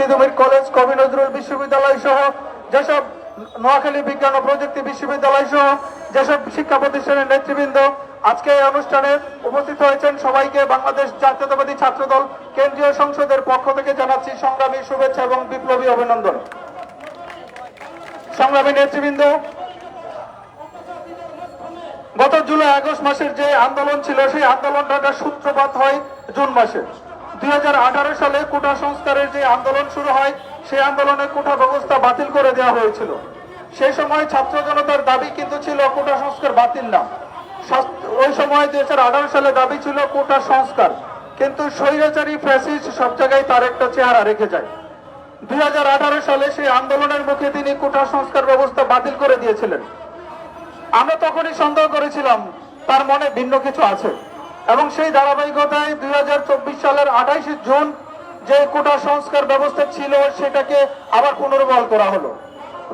Titumir college কবি নজরুল বিশ্ববিদ্যালয় সহ যেসব নোয়াখালী বিজ্ঞান ও প্রযুক্তি বিশ্ববিদ্যালয় সহ যেসব শিক্ষা প্রতিষ্ঠানের নেতৃবৃন্দ আজকে এই অনুষ্ঠানে উপস্থিত হয়েছেন, সবাইকে বাংলাদেশ জাতীয়তাবাদী ছাত্রদল কেন্দ্রীয় সংসদের পক্ষ থেকে জানাচ্ছি সংগ্রামী শুভেচ্ছা এবং বিপ্লবী অভিনন্দন। সংগ্রামী নেতৃবৃন্দ, গত জুলাই আগস্ট মাসের যে আন্দোলন ছিল, সেই আন্দোলনটার সূত্রপাত হয় জুন মাসে। দুই হাজার আঠারো সালে কোটা সংস্কারের যে আন্দোলন শুরু হয়, সেই আন্দোলনে কোটা ব্যবস্থা বাতিল করে দেওয়া হয়েছিল। সেই সময় ছাত্র জনতার দাবি কিন্তু ছিল কোটা সংস্কার বাতিল না। ওই সময় দু হাজার আঠারো সালে দাবি ছিল কোটা সংস্কার। কিন্তু স্বৈরাচারী, ফ্যাসিস্ট সব জায়গায় তার একটা চেহারা রেখে যায়। দুই হাজার আঠারো সালে সেই আন্দোলনের মুখে তিনি কোটা সংস্কার ব্যবস্থা বাতিল করে দিয়েছিলেন। আমরা তখনই সন্দেহ করেছিলাম, তার মনে ভিন্ন কিছু আছে। এবং সেই ধারাবাহিকতায় দুই সালের আঠাইশে জুন যে কোটা সংস্কার ব্যবস্থা ছিল, সেটাকে আবার পুনর্বহাল করা হলো।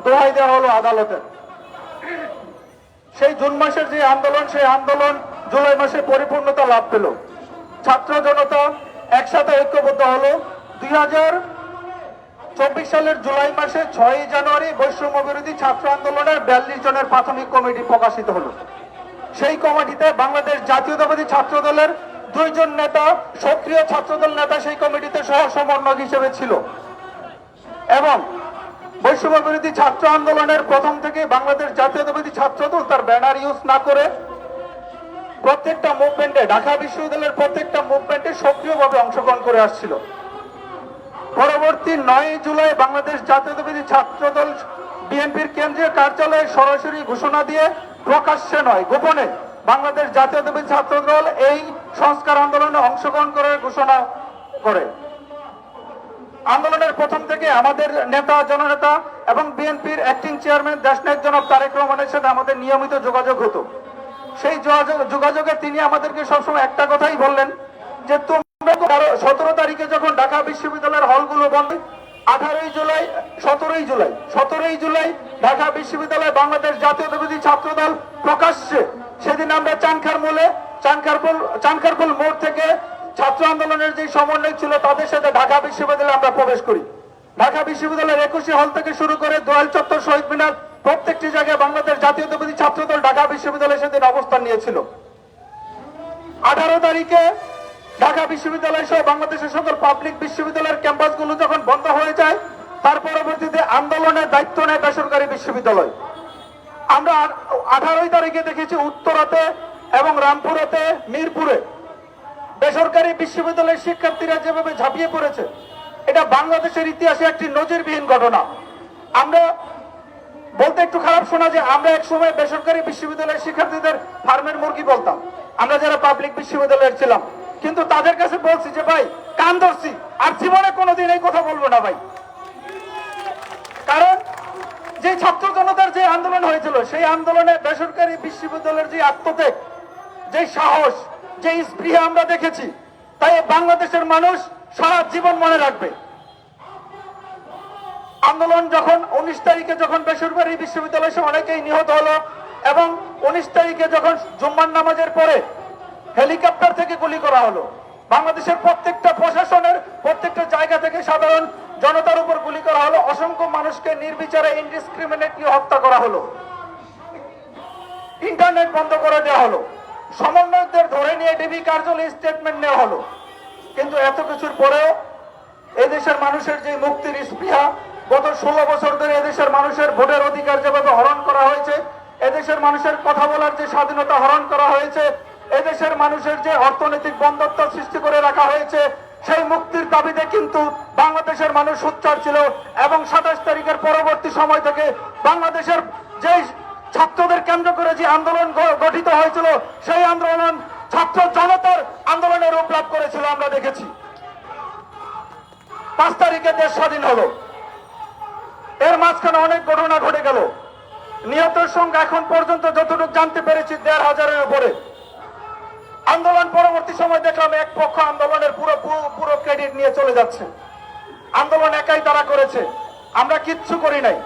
দোহাই দেওয়া হলো আদালতের। সেই জুন মাসের যে আন্দোলন, সেই আন্দোলন জুলাই মাসে পরিপূর্ণতা লাভ পেল। ছাত্র জনতা একসাথে ঐক্যবদ্ধ হলো। দুই হাজার চব্বিশ সালের জুলাই মাসে ছয়ই জানুয়ারি বৈষম্য বিরোধী ছাত্র আন্দোলনের বিয়াল্লিশ জনের প্রাথমিক কমিটি প্রকাশিত হলো। সেই কমিটিতে বাংলাদেশ জাতীয়তাবাদী ছাত্র দলের দুইজন নেতা, সক্রিয় ছাত্রদল নেতা সেই কমিটিতে সহ সমন্বয়ক হিসেবে ছিল। এবং বৈষম্য বিরোধী ছাত্র আন্দোলনের প্রথম থেকে বাংলাদেশ জাতীয়তাবাদী ছাত্র দল তার ব্যানার ইউজ না করে প্রত্যেকটা মুভমেন্টে, ঢাকা বিশ্ববিদ্যালয়ের প্রত্যেকটা মুভমেন্টে সক্রিয়ভাবে অংশগ্রহণ করে আসছিল। পরবর্তী নয় জুলাই বাংলাদেশ জাতীয়তাবাদী ছাত্র দল বিএনপির কেন্দ্রীয় কার্যালয়ে সরাসরি ঘোষণা দিয়ে প্রকাশ্যে নয়, গোপনে বাংলাদেশ জাতীয়তাবাদী ছাত্র দল এই সংস্কার আন্দোলনে অংশগ্রহণ করে ঘোষণা করে। আন্দোলনের প্রথম থেকে আমাদের নেতা, জননেতা এবং বিএনপির অ্যাক্টিং চেয়ারম্যান দেশনায়ক জনাব তারেক রহমানের সাথে আমাদের নিয়মিত যোগাযোগ হতো। সেই যোগাযোগ যোগাযোগে তিনি আমাদেরকে সবসময় একটা কথাই বললেন যে চানখারপুল মোড় থেকে ছাত্র আন্দোলনের যে সমন্বয় ছিল তাদের সাথে ঢাকা বিশ্ববিদ্যালয়ে আমরা প্রবেশ করি। ঢাকা বিশ্ববিদ্যালয়ের একুশে হল থেকে শুরু করে দোয়াল চত্বর, শহীদ মিনার প্রত্যেকটি জায়গায় বাংলাদেশ জাতীয়তাবাদী ছাত্র দল ঢাকা বিশ্ববিদ্যালয়ে সেদিন অবস্থান নিয়েছিল। আঠারো তারিখে ঢাকা বিশ্ববিদ্যালয় সহ বাংলাদেশের সকল পাবলিক বিশ্ববিদ্যালয়ের ক্যাম্পাসগুলো যখন বন্ধ হয়ে যায়, তার পরবর্তীতে আন্দোলনের দায়িত্ব নেয় বেসরকারি বিশ্ববিদ্যালয়। আমরা আঠারোই তারিখে দেখেছি উত্তরাতে এবং রামপুরাতে, মিরপুরে বেসরকারি বিশ্ববিদ্যালয়ের শিক্ষার্থীরা যেভাবে ঝাঁপিয়ে পড়েছে, এটা বাংলাদেশের ইতিহাসে একটি নজিরবিহীন ঘটনা। আমরা বলতে একটু খারাপ শোনা যে আমরা এক সময় বেসরকারি বিশ্ববিদ্যালয়ের শিক্ষার্থীদের ফার্মের মুরগি বলতাম। আমরা যারা পাবলিক বিশ্ববিদ্যালয়ের ছিলাম, কিন্তু তাদের কাছে বলছি যে, ভাই, কান ধরছি, আর জীবনে কোনোদিন এই কথা বলব না ভাই। কারণ যে ছাত্র জনতার যে আন্দোলন হয়েছিল, সেই আন্দোলনে বেসরকারি বিশ্ববিদ্যালয়ের যে আত্মত্যাগ যে সাহস, যে স্পৃহা আমরা দেখেছি, তাই বাংলাদেশের মানুষ সারা জীবন মনে রাখবে। আন্দোলন যখন উনিশ তারিখে যখন বেসরকারি বিশ্ববিদ্যালয় সে অনেকেই নিহত হলো এবং উনিশ তারিখে যখন জুম্মান নামাজের পরে হেলিকপ্টার থেকে গুলি করা হলো, বাংলাদেশের প্রত্যেকটা প্রশাসনের প্রত্যেকটা জায়গা থেকে সাধারণ জনতার উপর গুলি করা হলো, অসংখ্য মানুষকে নির্বিচারে ইনডিসক্রিমিনেটলি হত্যা করা হলো। ইন্টারনেট বন্ধ করে দেওয়া হলো। সমন্বয়কদের ধরে নিয়ে ডিবি কার্যালয়ে স্টেটমেন্ট নেওয়া হলো। কিন্তু এত কিছুর পরেও এদেশের মানুষের যে মুক্তির স্পৃহা, গত ষোলো বছর ধরে এদেশের মানুষের ভোটের অধিকার যেভাবে হরণ করা হয়েছে, এদেশের মানুষের কথা বলার যে স্বাধীনতা হরণ করা হয়েছে, এদেশের মানুষের যে অর্থনৈতিক বন্ধত্ব সৃষ্টি করে রাখা হয়েছে, সেই মুক্তির দাবিতে কিন্তু বাংলাদেশের মানুষ সোচ্চার ছিল এবং সাতাশ তারিখের পরবর্তী সময় থেকে বাংলাদেশের যে ছাত্রদের কেন্দ্র করে যে আন্দোলন গঠিত হয়েছিল, সেই আন্দোলন ছাত্র জনতার আন্দোলনের রূপ লাভ করেছিল আমরা দেখেছি। পাঁচ তারিখে দেশ স্বাধীন হলো। এর মাঝখানে অনেক ঘটনা ঘটে গেল। নিহতের সংখ্যা এখন পর্যন্ত যতটুকু জানতে পেরেছি, দেড় হাজারের উপরে। আন্দোলন পরবর্তী সময় দেখলাম এক পক্ষ আন্দোলনের পুরো- পুরো ক্রেডিট নিয়ে চলে যাচ্ছে। আন্দোলন একাই তারা করেছে। আমরা কিচ্ছু করি নাই।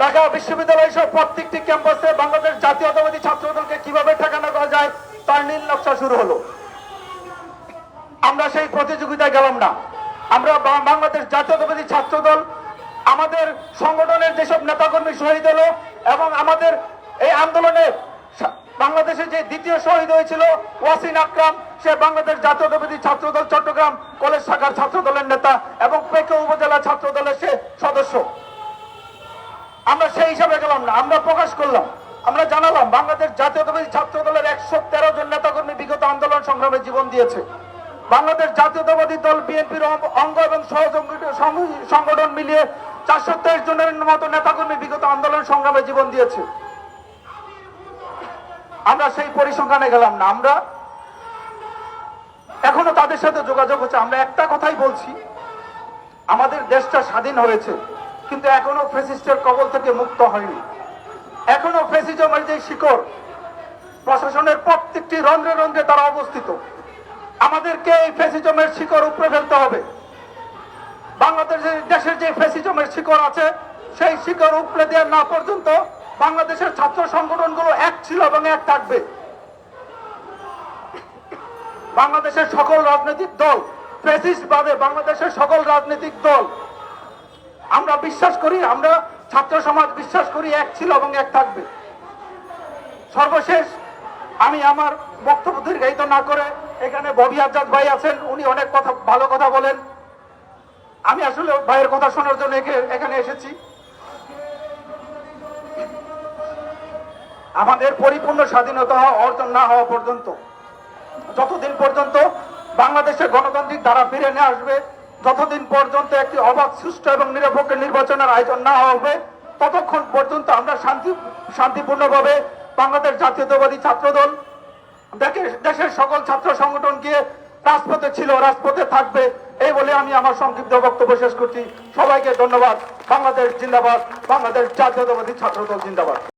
ঢাকা বিশ্ববিদ্যালয় সহ প্রত্যেকটি ক্যাম্পাসে বাংলাদেশ জাতীয়তাবাদী ছাত্রদলকে কীভাবে ঠেকানো করা যায়, তার নীল নকশা শুরু হলো। আমরা সেই প্রতিযোগিতায় গেলাম না। আমরা বাংলাদেশ জাতীয়তাবাদী ছাত্রদল, আমাদের সংগঠনের যেসব নেতাকর্মী শহীদ হলো এবং আমাদের এই আন্দোলনে বাংলাদেশে যে দ্বিতীয় শহীদ হয়েছিল ওয়াসিন আকরাম, সে বাংলাদেশ জাতীয়তাবাদী ছাত্রদল চট্টগ্রাম কলেজ শাখার ছাত্র দলের নেতা এবং পেকে উপজেলা ছাত্র দলের সে সদস্য। আমরা সেই হিসাবে গেলাম না, আমরা প্রকাশ করলাম। আমরা জানালাম, বাংলাদেশ জাতীয়তাবাদী ছাত্র দলের একশো তেরো জন নেতাকর্মী বিগত আন্দোলন সংগ্রামে জীবন দিয়েছে। বাংলাদেশ জাতীয়তাবাদী দল বিএনপির অঙ্গ এবং সংগঠন মিলিয়ে চারশো তেইশ জনের মতো নেতাকর্মী বিগত আন্দোলন সংগ্রামে জীবন দিয়েছে। আমরা সেই পরিসংখ্যানে গেলাম না, আমরা এখনও তাদের সাথে যোগাযোগ হচ্ছে। আমরা একটা কথাই বলছি, আমাদের দেশটা স্বাধীন হয়েছে। কিন্তু এখনও ফেসিস্টের কবল থেকে মুক্ত হয়নি। এখনও ফেসিজমের যে শিকড়, প্রশাসনের প্রত্যেকটি রন্ধ্রে রন্ধ্রে তারা অবস্থিত। আমাদেরকে এই ফেসিজমের শিকড় উপরে ফেলতে হবে। বাংলাদেশের দেশের যে ফেসিজমের শিকড় আছে, সেই শিকড় উপরে দেওয়া না পর্যন্ত বাংলাদেশের ছাত্র সংগঠনগুলো এক ছিল এবং এক থাকবে। বাংলাদেশের সকল রাজনৈতিক দল ফেসিস্ট বাদে বাংলাদেশের সকল রাজনৈতিক দল আমরা বিশ্বাস করি, আমরা ছাত্র সমাজ বিশ্বাস করি, এক ছিল এবং এক থাকবে। সর্বশেষ আমি আমার বক্তব্য দীর্ঘায়িত না করে এখানে ববি আজাদ ভাই আছেন, উনি অনেক কথা, ভালো কথা বলেন। আমি আসলে ভাইয়ের কথা শোনার জন্য এখে- এখানে এসেছি। আমাদের পরিপূর্ণ স্বাধীনতা অর্জন না হওয়া পর্যন্ত, যতদিন পর্যন্ত বাংলাদেশের গণতান্ত্রিক ধারা ফিরে নিয়ে আসবে যতদিন পর্যন্ত একটি অবাধ, সুষ্ঠু এবং নিরপেক্ষ নির্বাচনের আয়োজন না হবে, ততক্ষণ পর্যন্ত আমরা শান্তি, শান্তিপূর্ণভাবে বাংলাদেশ জাতীয়তাবাদী ছাত্রদল দেশের সকল ছাত্র সংগঠন গিয়ে রাজপথে ছিল, রাজপথে থাকবে, এই বলে আমি আমার সংক্ষিপ্ত বক্তব্য শেষ করছি। সবাইকে ধন্যবাদ। বাংলাদেশ জিন্দাবাদ। বাংলাদেশ জাতীয়তাবাদী ছাত্রদল জিন্দাবাদ।